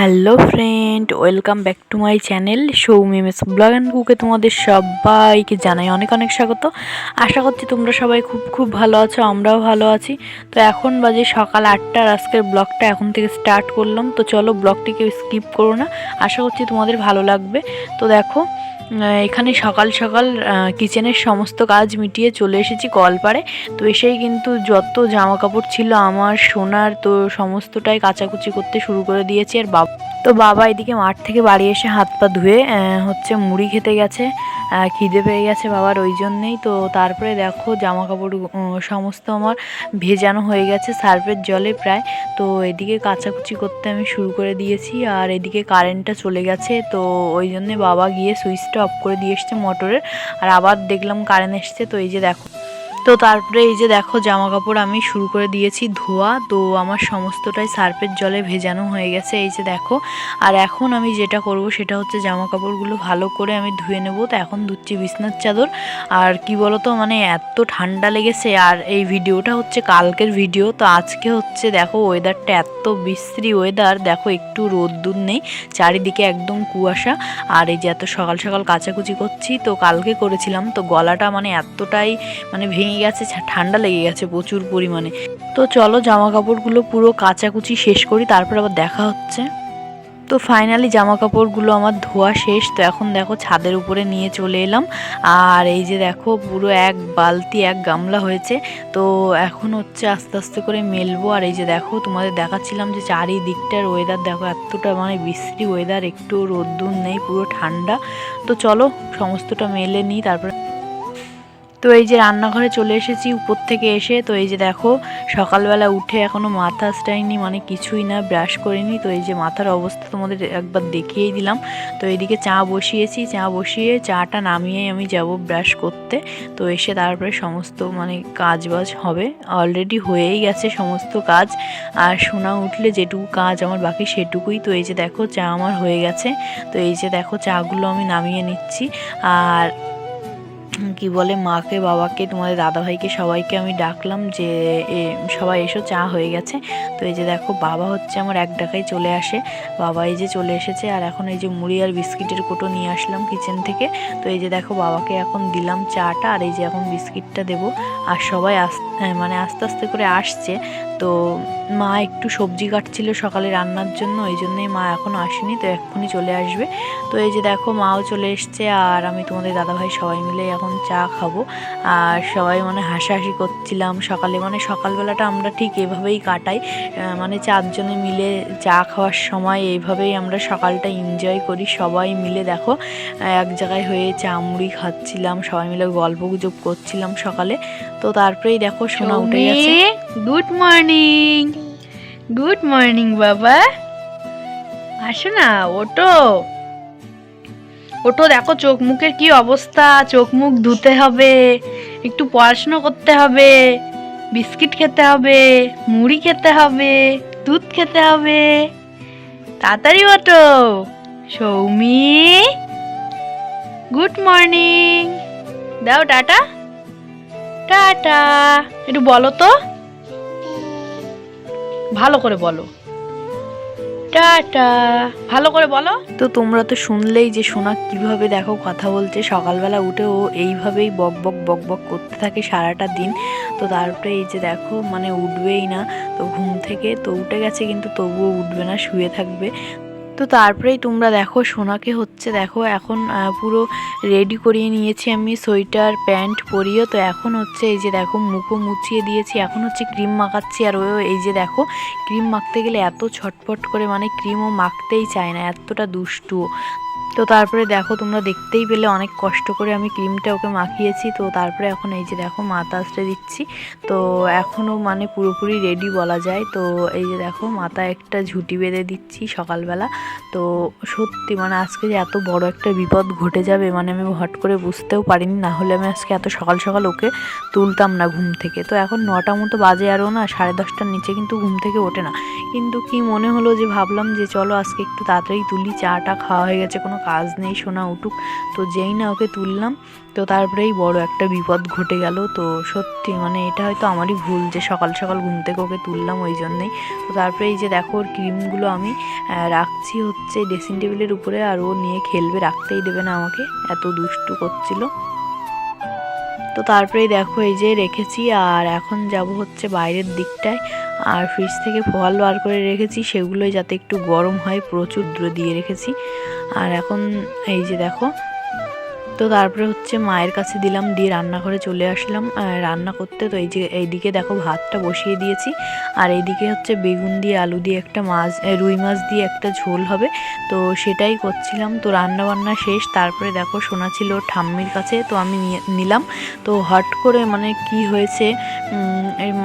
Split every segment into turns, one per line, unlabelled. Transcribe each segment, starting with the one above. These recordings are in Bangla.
Hello friend, welcome back to my channel Soumi mess blog and কুকে তোমাদের সবাইকে জানাই অনেক অনেক স্বাগত। আশা করছি তোমরা সবাই খুব খুব ভালো আছো, আমরাও ভালো আছি। তো এখন বাজে সকাল আটটার, আজকের ব্লগটা এখন থেকে স্টার্ট করলাম। তো চলো ব্লগটিকে স্কিপ করো না। আশা করছি তোমাদের ভালো লাগবে। তো দেখো এখানে সকাল সকাল কিচেনের সমস্ত কাজ মিটিয়ে চলে এসেছি কলপাড়ে তো এসেই কিন্তু যত জামা কাপড় ছিল আমার, সোনার, তো সমস্তটাই কাচাকুচি করতে শুরু করে দিয়েছি আর বাবা, তো বাবা এদিকে মাঠ থেকে বাড়ি এসে হাত পা ধুয়ে হচ্ছে মুড়ি খেতে গেছে। খিদে পেয়ে গেছে বাবার ওই জন্যেই। তো তারপরে দেখো জামা কাপড় সমস্ত আমার ভেজানো হয়ে গেছে সার্ফের জলে প্রায়। তো এদিকে কাচাকুচি করতে আমি শুরু করে দিয়েছি আর এদিকে কারেন্টটা চলে গেছে। তো ওই জন্যে বাবা গিয়ে সুইচটা অফ করে দিয়ে এসছে মোটরের। আর আবার দেখলাম কারেন্ট এসছে তো এই যে দেখো। তো তারপরে এই যে দেখো জামা কাপড় আমি শুরু করে দিয়েছি ধোয়া, তো আমার সমস্তটাই সার্ফের জলে ভেজানো হয়ে গেছে, এই যে দেখো। আর এখন আমি যেটা করব সেটা হচ্ছে জামা কাপড়গুলো ভালো করে আমি ধুয়ে নেব, তো এখন ধুচ্ছি বিছনার চাদর। আর কি বলতো মানে এত ঠান্ডা লেগেছে, আর এই ভিডিওটা হচ্ছে কালকের ভিডিও, তো আজকে হচ্ছে দেখো ওয়েদারটা এত বিশ্রী ওয়েদার দেখো একটু রোদ্দুর নেই, চারিদিকে একদম কুয়াশা। আর এই যে এত সকাল সকাল কাচাকুচি করছি, তো কালকে করেছিলাম, তো গলাটা মানে এতটাই মানে ভেঙে গেছে ঠান্ডা লেগে গেছে প্রচুর পরিমাণে। তো চলো জামা কাপড়গুলো পুরো কাচাকুচি শেষ করি, তারপর আবার দেখা হচ্ছে। তো ফাইনালি জামা কাপড়গুলো আমার ধোয়া শেষ, তো এখন দেখো ছাদের উপরে নিয়ে চলে এলাম। আর এই যে দেখো পুরো এক বালতি, এক গামলা হয়েছে, তো এখন হচ্ছে আস্তে আস্তে করে মেলবো। আর এই যে দেখো তোমাদের দেখাচ্ছিলাম যে চারিদিকটার ওয়েদার দেখো এতটা মানে বিশ্রী ওয়েদার একটু রোদ্দুর নেই, পুরো ঠান্ডা। তো চলো সমস্তটা মেলে নিই, তারপরে তো এই যে রান্নাঘরে চলে এসেছি, উপর থেকে এসে তো এই যে দেখো, সকালবেলা উঠে এখনও মাথা স্টাইনি মানে কিছুই না, ব্রাশ করিনি, তো এই যে মাথার অবস্থা তোমাদের একবার দেখিয়েই দিলাম। তো এদিকে চা বসিয়েছি, চা বসিয়ে চাটা নামিয়ে আমি যাব ব্রাশ করতে। তো এসে তারপরে সমস্ত মানে কাজ বাজ হবে অলরেডি হয়েই গেছে সমস্ত কাজ। আর শোনা উঠলে যেটুকু কাজ আমার বাকি সেটুকুই। তো এই যে দেখো, চা আমার হয়ে গেছে। তো এই যে দেখো, চাগুলো আমি নামিয়ে নিচ্ছি। আর কি বলে, মাকে, বাবাকে, তোমাদের দাদাভাইকে, সবাইকে আমি ডাকলাম যে সবাই এসো, চা হয়ে গেছে। তো এই যে দেখো, বাবা হচ্ছে আমার এক ডাকায় চলে আসে। বাবা এই যে চলে এসেছে, আর এখন এই যে মুড়ি আর বিস্কিটের কোটো নিয়ে আসলাম কিচেন থেকে। তো এই যে দেখো, বাবাকে এখন দিলাম চাটা, আর এই যে এখন বিস্কিটটা দেবো। আর সবাই আস মানে আস্তে আস্তে করে আসছে। তো মা একটু সবজি কাটছিল সকালে রান্নার জন্য ওই জন্যই মা এখনও আসেনি, তো এক্ষুনি চলে আসবে। তো এই যে দেখো, মাও চলে এসছে, আর আমি তোমাদের দাদাভাই সবাই মিলে এখন চা খাব। আর সবাই মানে হাসাহাসি করছিলাম সকালে মানে সকালবেলাটা আমরা ঠিক এভাবেই কাটাই। মানে চারজনে মিলে চা খাওয়ার সময় এইভাবেই আমরা সকালটা এনজয় করি, সবাই মিলে দেখো। এক জায়গায় হয়ে চা মুড়ি খাচ্ছিলাম, সবাই মিলে গল্প গুজব করছিলাম সকালে। তো তারপরেই দেখো সোনা উঠে গেছে।
গুড মর্নিং গুড মর্নিং বাবা। আসো না ওটো ওটো দেখো চোখ মুখের কি অবস্থা। চোখ মুখ ধুতে হবে, একটু পড়াশুনো করতে হবে, বিস্কিট খেতে হবে, মুড়ি খেতে হবে, দুধ খেতে হবে। তাড়াতাড়ি ওটো সৌমি গুড মর্নিং দাও টাটা। টাটা। একটু বলো তো। ভালো করে বলো। টাটা। ভালো করে বলো।
তো তোমরা তো শুনলেই যে সোনা কীভাবে দেখো কথা বলছে। সকালবেলা উঠে ও এইভাবেই বক বক বক বক করতে থাকে সারাটা দিন। তো তারপরে এই যে দেখো মানে উঠবেই না। তো ঘুম থেকে তো উঠে গেছে কিন্তু তবুও উঠবে না, শুয়ে থাকবে। তো তারপরেই তোমরা দেখো, সোনাকে হচ্ছে দেখো, এখন পুরো রেডি করিয়ে নিয়েছি আমি সোয়েটার, প্যান্ট পরিও তো এখন হচ্ছে এই যে দেখো মুখো মুছিয়ে দিয়েছি এখন হচ্ছে ক্রিম মাখাচ্ছি আর ওই এই যে দেখো, ক্রিম মাখতে গেলে এত ছটপট করে মানে ক্রিমও মাখতেই চায় না, এতটা দুষ্টু ও। তো তারপরে দেখো তোমরা দেখতেই পেলে অনেক কষ্ট করে আমি ক্রিমটা ওকে মাখিয়েছি। তো তারপরে এখন এই যে দেখো মাথা আসতে দিচ্ছি। তো এখনও মানে পুরোপুরি রেডি বলা যায়। তো এই যে দেখো মাথা একটা ঝুঁটি বেঁধে দিচ্ছি সকালবেলা। তো সত্যি মানে আজকে যে এত বড় একটা বিপদ ঘটে যাবে মানে আমি হট করে বুঝতেও পারিনি। না হলে আমি আজকে এত সকাল সকাল ওকে তুলতাম না ঘুম থেকে। তো এখন নটা মতো বাজে আরও না, সাড়ে দশটার নিচে কিন্তু ঘুম থেকে ওঠে না। কিন্তু কি মনে হলো যে ভাবলাম যে চলো আজকে একটু তাড়াতাড়ি তুলি, চাটা খাওয়া হয়ে গেছে কোনো কাজ নেই, সোনা উঠুক। তো যেই না ওকে তুললাম, তো তারপরেই বড় একটা বিপদ ঘটে গেল। তো সত্যি মানে এটা হয়তো আমারই ভুল যে সকাল সকাল ঘুম থেকে ওকে তুললাম ওই জন্যেই। তো তারপরে এই যে দেখো ওর ক্রিমগুলো আমি রাখছি হচ্ছে ড্রেসিং টেবিলের উপরে, আর ও নিয়ে খেলবে, রাখতেই দেবে না আমাকে। এত দুষ্টু করছিল। তো তারপরেই দেখো এই যে রেখেছি, আর এখন যাব হচ্ছে বাইরের দিকটায়। আর ফ্রিজ থেকে ফল বার করে রেখেছি, সেগুলোই যাতে একটু গরম হয়, প্রচুর দূরে দিয়ে রেখেছি। আর এখন এই যে দেখো তো তারপরে হচ্ছে মায়ের কাছে দিলাম, দিয়ে রান্নাঘরে চলে আসলাম। রান্না করতে তো এই যে, এইদিকে দেখো ভাতটা বসিয়ে দিয়েছি। আর এইদিকে হচ্ছে বেগুন দিয়ে, আলু দিয়ে একটা মাছ রুই মাছ দিয়ে একটা ঝোল হবে। তো সেটাই করছিলাম। তো রান্না বান্না শেষ। তারপরে দেখো শোনা ছিল ঠাম্মির কাছে, তো আমি নিলাম। তো হট করে মানে কি হয়েছে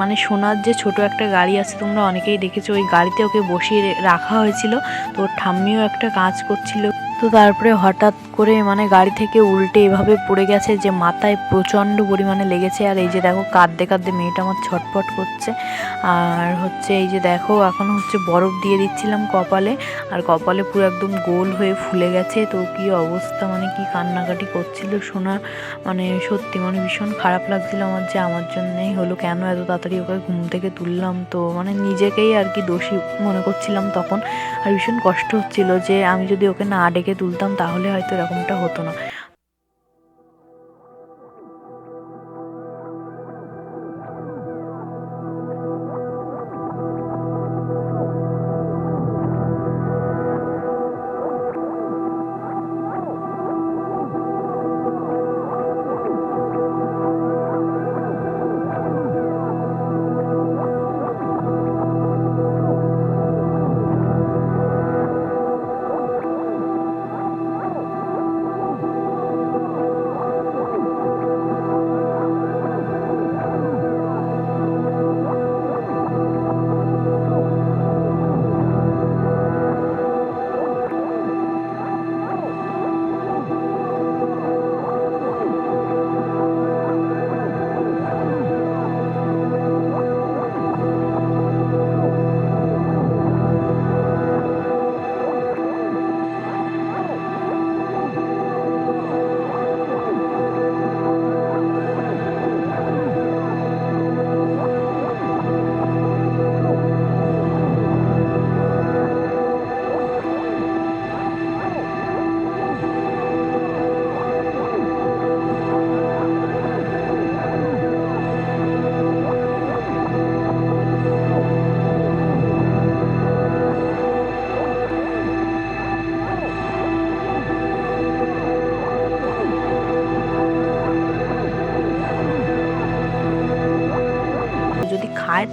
মানে সোনার যে ছোট একটা গাড়ি আছে, তোমরা অনেকেই দেখেছ, ওই গাড়িতে ওকে বসিয়ে রাখা হয়েছিল। তো ঠাম্মিও একটা কাজ করছিল। তো তারপরে হঠাৎ করে মানে গাড়ি থেকে উল্টে এভাবে পড়ে গেছে যে মাথায় প্রচণ্ড পরিমাণে লেগেছে। আর এই যে দেখো, কাঁদতে কাঁদতে মেয়েটা আমার ছটফট করছে। আর হচ্ছে এই যে দেখো, এখন হচ্ছে বরফ দিয়ে দিচ্ছিলাম কপালে। আর কপালে পুরো একদম গোল হয়ে ফুলে গেছে। তো কি অবস্থা মানে কি কান্নাকাটি করছিল শোনা মানে সত্যি মানে ভীষণ খারাপ লাগছিল আমার যে আমার জন্যই হলো। কেন এত তাড়াতাড়ি ওকে ঘুম থেকে তুললাম? তো মানে নিজেকেই আর কি দোষী মনে করছিলাম তখন। আর ভীষণ কষ্ট হচ্ছিল যে আমি যদি ওকে না ডেকে তুলতাম তাহলে হয়তো এরকমটা হতো না।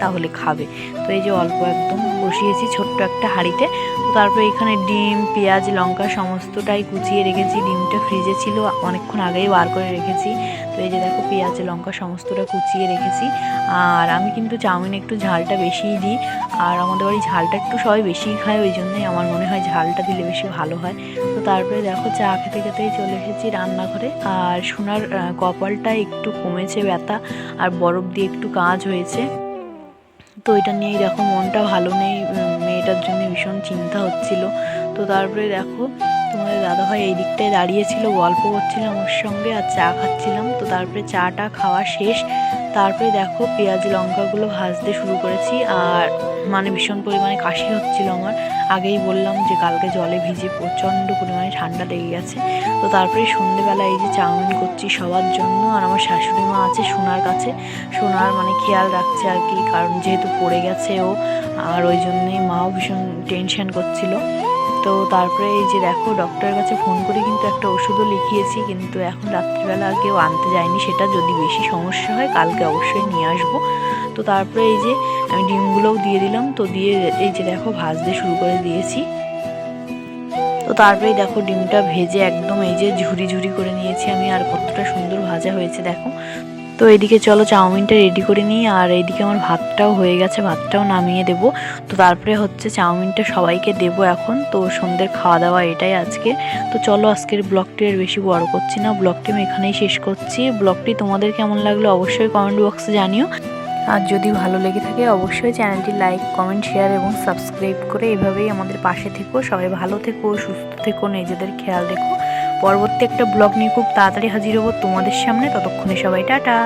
তাহলে খাবে। তো এই যে অল্প একদম বসিয়েছি ছোট্ট একটা হাঁড়িতে। তো তারপরে এখানে ডিম, পেঁয়াজ, লঙ্কা সমস্তটাই কুচিয়ে রেখেছি। ডিমটা ফ্রিজে ছিল, অনেকক্ষণ আগেই বার করে রেখেছি। তো এই যে দেখো পেঁয়াজ, লঙ্কা সমস্তটা কুচিয়ে রেখেছি। আর আমি কিন্তু চাউমিনে একটু ঝালটা বেশিই দিই। আর আমাদের বাড়ি ঝালটা একটু সবাই বেশিই খায়, ওই জন্যই আমার মনে হয় ঝালটা দিলে বেশি ভালো হয়। তো তারপরে দেখো চা খেতে খেতেই চলে এসেছি রান্নাঘরে। আর সোনার কপালটা একটু কমেছে ব্যথা, আর বরফ দিয়ে একটু কাজ হয়েছে। তো এটা নিয়েই দেখো মনটা ভালো নেই মেয়েটার জন্য ভীষণ চিন্তা হচ্ছিল। তো তারপরে দেখো, তোমাদের দাদাভাই এই দিকটায় দাঁড়িয়েছিল গল্প করছিলাম ওর সঙ্গে আর চা খাচ্ছিলাম। তো তারপরে চাটা খাওয়া শেষ। তারপরে দেখো পেঁয়াজ, লঙ্কাগুলো ভাজতে শুরু করেছি আর মানে ভীষণ পরিমাণে কাশি হচ্ছিল আমার। আগেই বললাম যে কালকে জলে ভিজে প্রচণ্ড পরিমাণে ঠান্ডা লেগে গেছে। তো তারপরে সন্ধেবেলা এই যে চাউমিন করছি সবার জন্য আর আমার শাশুড়ি মা আছে সোনার কাছে। সোনার মানে খেয়াল রাখছে আর কি, কারণ যেহেতু পড়ে গেছে ও, আর ওই জন্যই মাও ভীষণ টেনশন করছিল। তো তারপরে এই যে দেখো ডক্টরের কাছে ফোন করে কিন্তু একটা ওষুধও লিখিয়েছি, কিন্তু এখন রাত্রিবেলা কেউ আনতে যায়নি। সেটা যদি বেশি সমস্যা হয়, কালকে অবশ্যই নিয়ে আসব। তো তারপরে এই যে আমি ডিমগুলোও দিয়ে দিলাম, তো দিয়ে এই যে দেখো ভাজতে শুরু করে দিয়েছি। তো তারপরেই দেখো ডিমটা ভেজে একদম এই যে ঝুরি ঝুরি করে নিয়েছি আমি, আর কতটা সুন্দর ভাজা হয়েছে দেখো। তো এদিকে চলো চাউমিনটা রেডি করে নিই, আর এইদিকে আমার ভাতটাও হয়ে গেছে, ভাতটাও নামিয়ে দেবো। তো তারপরে হচ্ছে চাউমিনটা সবাইকে দেবো এখন, তো সন্ধ্যের খাওয়া দাওয়া এটাই আজকে। তো চলো আজকের ব্লগটি আর বেশি বড় করছি না, ব্লগটি আমি এখানেই শেষ করছি। ব্লগটি তোমাদের কেমন লাগল অবশ্যই কমেন্ট বক্সে জানিও। আর যদি ভালো লেগে থাকে অবশ্যই চ্যানেলটি লাইক কমেন্ট শেয়ার এবং সাবস্ক্রাইব করে এভাবেই আমাদের পাশে থেকো। সবাই ভালো থেকো, সুস্থ থেকো, নিজেদের খেয়াল রেখো। পরবর্তী একটা ব্লগ নিয়ে খুব তাড়াতাড়ি হাজির হব তোমাদের সামনে। ততক্ষণে সবাই টাটা।